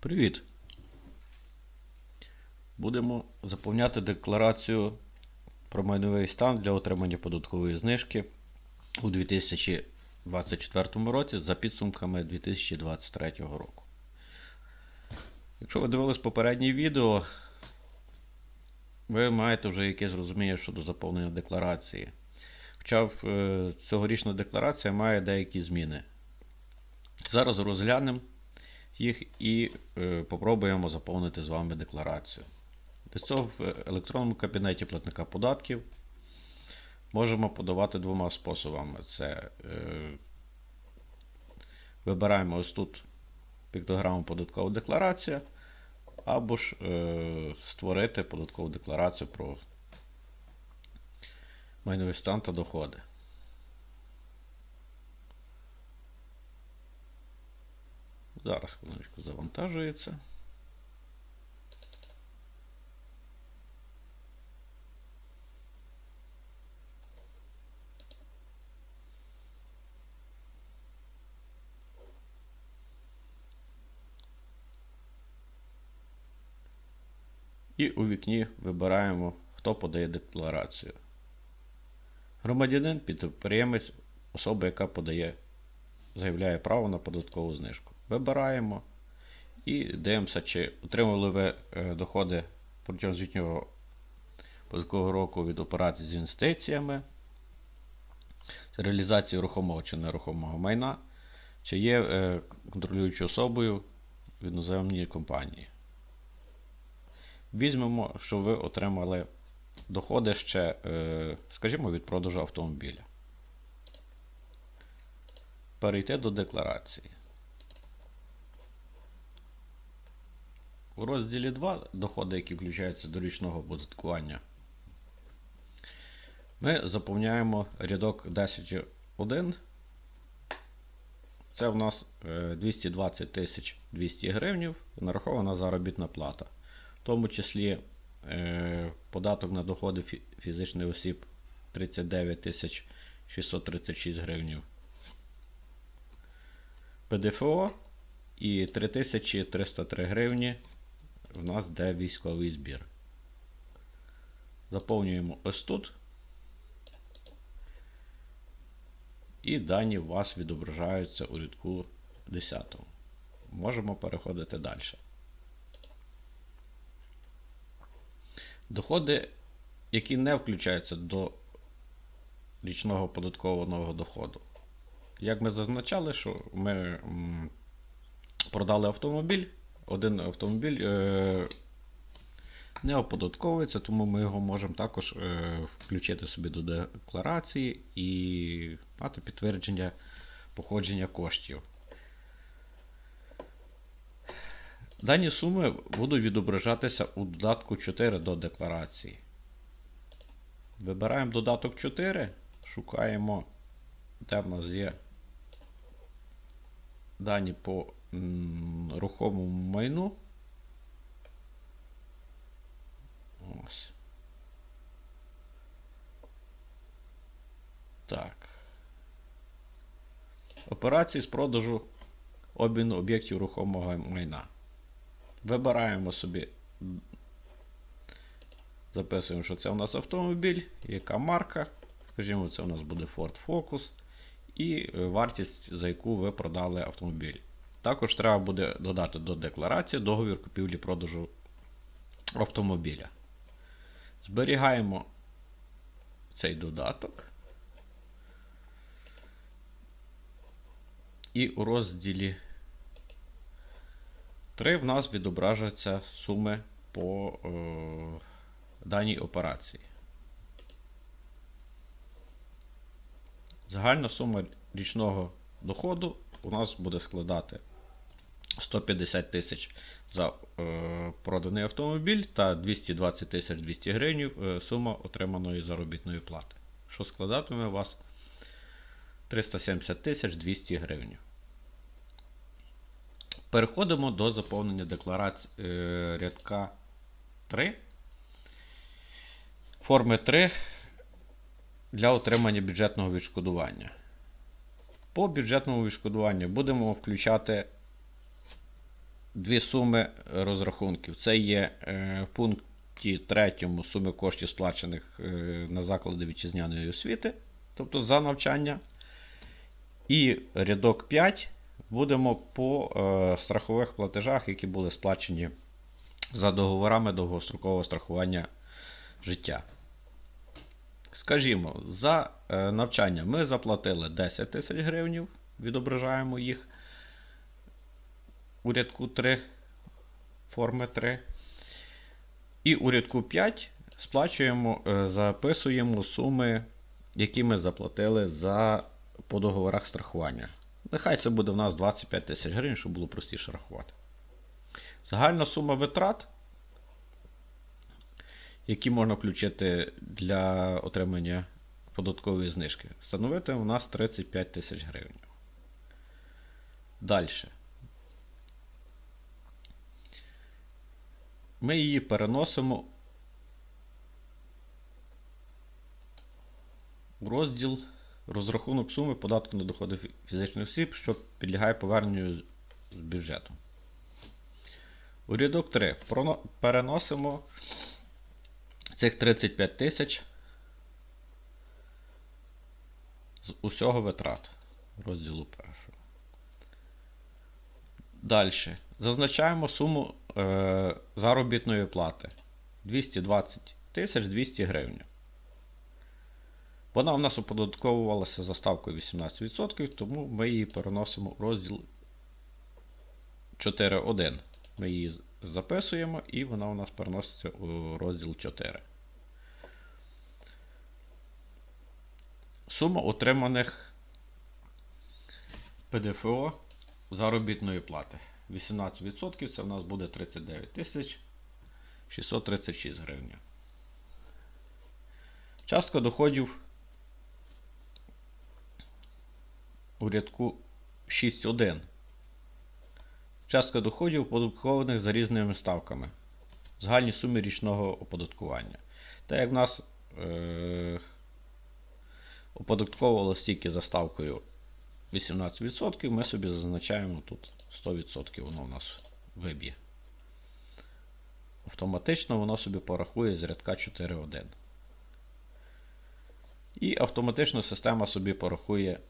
Привіт! Будемо заповняти декларацію про майновий стан для отримання податкової знижки у 2024 році за підсумками 2023 року. Якщо ви дивились попереднє відео, ви маєте вже якесь розуміння щодо заповнення декларації. Хоча е, цьогорічна декларація має деякі зміни. Зараз розглянемо їх і е, попробуємо заповнити з вами декларацію. Для цього в електронному кабінеті платника податків можемо подавати двома способами. Це е, вибираємо ось тут піктограму податкова декларація, або ж е, створити податкову декларацію про майновий стан та доходи. Зараз хвилиночку завантажується. І у вікні вибираємо, хто подає декларацію. Громадянин, підприємець, особа, яка подає, заявляє право на податкову знижку. Вибираємо і дивимося, чи отримали ви е, доходи протягом звітнього податкового року від операцій з інвестиціями, з реалізацією рухомого чи нерухомого майна, чи є е, контролюючою особою в іноземній компанії. Візьмемо, що ви отримали доходи ще, е, скажімо, від продажу автомобіля. Перейти до декларації. У розділі 2 доходи, які включаються до річного оподаткування, ми заповняємо рядок 10.1. Це в нас е, 220 тисяч 200 гривнів нарахована заробітна плата. В тому числі е, податок на доходи фізичних осіб 39 тисяч 636 гривнів. ПДФО і 3303 гривні в нас де військовий збір. Заповнюємо ось тут. І дані у вас відображаються у рядку 10. Можемо переходити далі. Доходи, які не включаються до річного податкового доходу. Як ми зазначали, що ми продали автомобіль, один автомобіль е, не оподатковується, тому ми його можемо також е, включити собі до декларації і мати підтвердження походження коштів. Дані суми будуть відображатися у додатку 4 до декларації. Вибираємо додаток 4, шукаємо, де в нас є дані по рухомому майну. Ось. Так. Операції з продажу обміну об'єктів рухомого майна. Вибираємо собі, записуємо, що це у нас автомобіль, яка марка. Скажімо, це у нас буде Ford Focus. І вартість, за яку ви продали автомобіль. Також треба буде додати до декларації договір купівлі-продажу автомобіля. Зберігаємо цей додаток. І у розділі 3 в нас відображаться суми по е, даній операції. Загальна сума річного доходу у нас буде складати 150 тисяч за е, проданий автомобіль та 220 тисяч 200 гривень сума отриманої заробітної плати, що складатиме у вас 370 тисяч 200 гривень. Переходимо до заповнення декларації е, рядка 3. Форми 3 для отримання бюджетного відшкодування. По бюджетному відшкодуванню будемо включати дві суми розрахунків. Це є е, в пункті 3 суми коштів, сплачених е, на заклади вітчизняної освіти, тобто за навчання. І рядок 5 будемо по е, страхових платежах, які були сплачені за договорами довгострокового страхування життя. Скажімо, за навчання ми заплатили 10 тисяч гривень, відображаємо їх у рядку 3, форми 3. І у рядку 5 сплачуємо, е, записуємо суми, які ми заплатили за, по договорах страхування. Нехай це буде в нас 25 тисяч гривень, щоб було простіше рахувати. Загальна сума витрат, які можна включити для отримання податкової знижки, становити у нас 35 тисяч гривень. Далі. Ми її переносимо у розділ розрахунок суми податку на доходи фізичних осіб, що підлягає поверненню з бюджету. У рядок 3 переносимо цих 35 тисяч з усього витрат розділу першого. Далі. Зазначаємо суму е, заробітної плати 220 тисяч 200 гривень. Вона у нас оподатковувалася за ставкою 18%, тому ми її переносимо у розділ 4.1. Ми її записуємо, і вона у нас переноситься у розділ 4. Сума отриманих ПДФО заробітної плати. 18% це в нас буде 39 тисяч 636 гривень. Частка доходів у рядку 6.1. Частка доходів оподаткованих за різними ставками. Загальні суми річного оподаткування. Так як в нас е, оподатковувалося тільки за ставкою 18%, ми собі зазначаємо тут 100% воно у нас виб'є. Автоматично воно собі порахує з рядка 4.1. І автоматично система собі порахує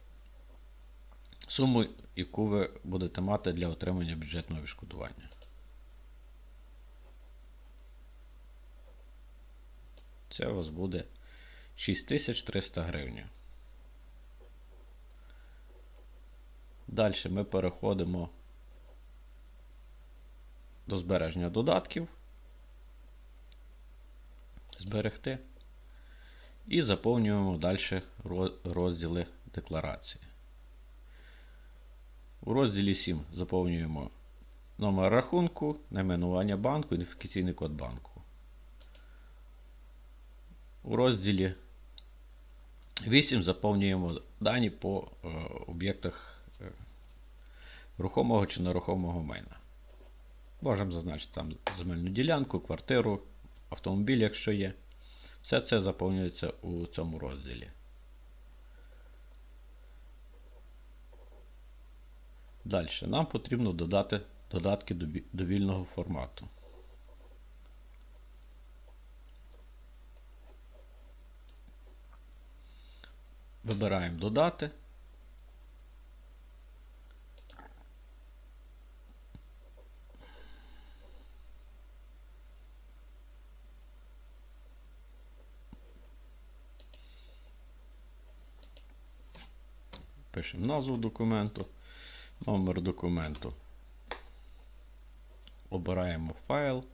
суму, яку ви будете мати для отримання бюджетного відшкодування. Це у вас буде 6300 гривень. Далі ми переходимо до збереження додатків. Зберегти. І заповнюємо далі розділи декларації. У розділі 7 заповнюємо номер рахунку, найменування банку, ідентифікаційний код банку. У розділі 8 заповнюємо дані по е, об'єктах рухомого чи нерухомого майна. Можемо зазначити там земельну ділянку, квартиру, автомобіль, якщо є. Все це заповнюється у цьому розділі. Далі. Нам потрібно додати додатки до довільного формату. Вибираємо додати. Пишемо назву документу, номер документу. Обираємо файл.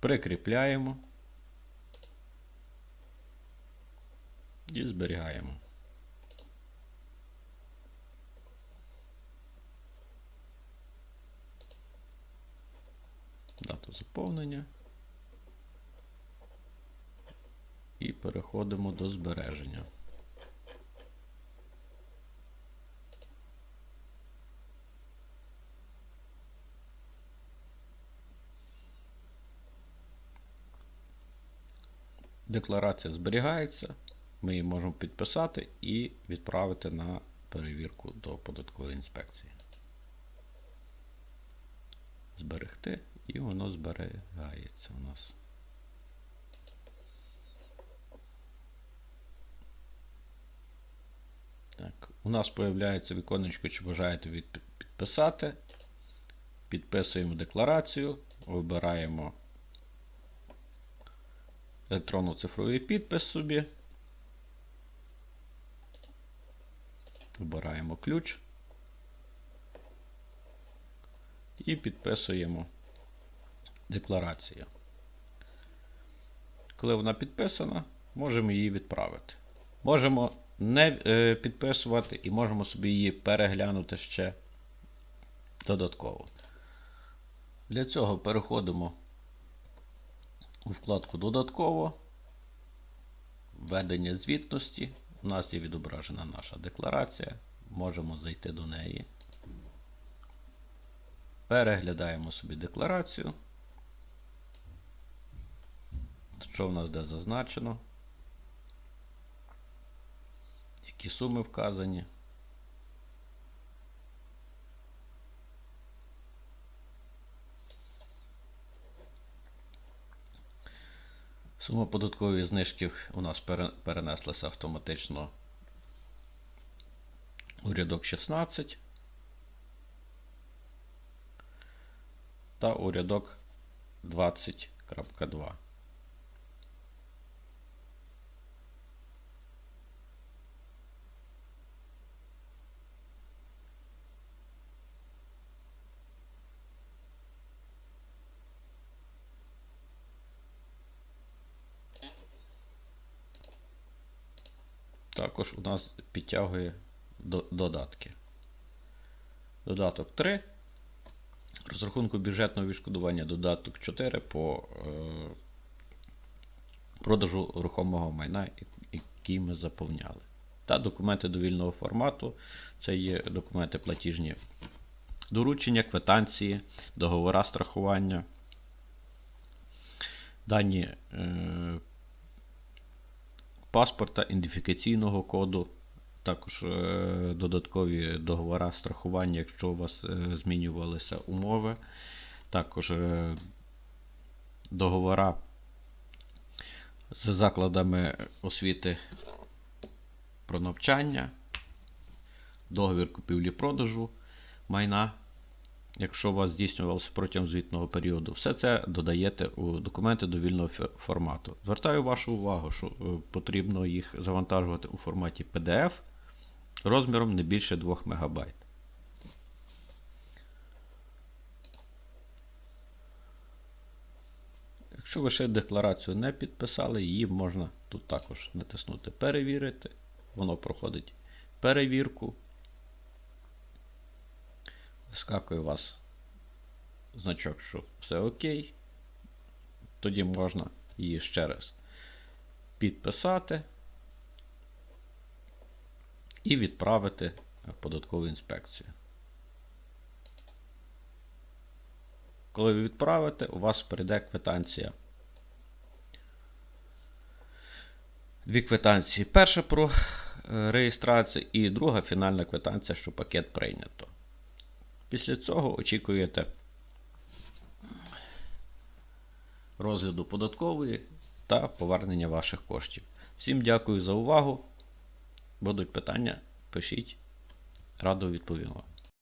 Прикріпляємо і зберігаємо. Дату заповнення. Переходимо до збереження. Декларація зберігається. ми її можемо підписати і відправити на перевірку до податкової інспекції. Зберегти, і воно зберігається у нас. Так, у нас появляється віконечко, чи бажаєте підписати. Підписуємо декларацію, вибираємо електронно-цифровий підпис собі. Вибираємо ключ і підписуємо декларацію. Коли вона підписана, можемо її відправити. Можемо не е, підписувати і можемо собі її переглянути ще додатково. Для цього переходимо у вкладку Додатково, введення звітності. У нас є відображена наша декларація. Можемо зайти до неї. Переглядаємо собі декларацію. Що в нас де зазначено? Які суми вказані? Сума податкової знижки у нас перенеслася автоматично у рядок 16 та у рядок 20.2. Також у нас підтягує додатки. Додаток 3. Розрахунку бюджетного відшкодування додаток 4 по е, продажу рухомого майна, який ми заповняли. Та документи довільного формату. Це є документи платіжні доручення, квитанції, договора страхування. Дані е, паспорта, ідентифікаційного коду, також е, додаткові договори страхування, якщо у вас е, змінювалися умови, також е, договора з закладами освіти про навчання, договір купівлі-продажу майна. Якщо у вас здійснювалося протягом звітного періоду, все це додаєте у документи довільного фе- формату. Звертаю вашу увагу, що е, потрібно їх завантажувати у форматі PDF розміром не більше 2 МБ. Якщо ви ще декларацію не підписали, її можна тут також натиснути Перевірити. Воно проходить перевірку. Вискакує у вас значок, що все окей. Тоді можна її ще раз підписати і відправити податкову інспекцію. Коли ви відправите, у вас прийде квитанція. Дві квитанції. Перша про е, реєстрацію і друга фінальна квитанція, що пакет прийнято. Після цього очікуєте розгляду податкової та повернення ваших коштів. Всім дякую за увагу. Будуть питання, пишіть. Радо відповімо.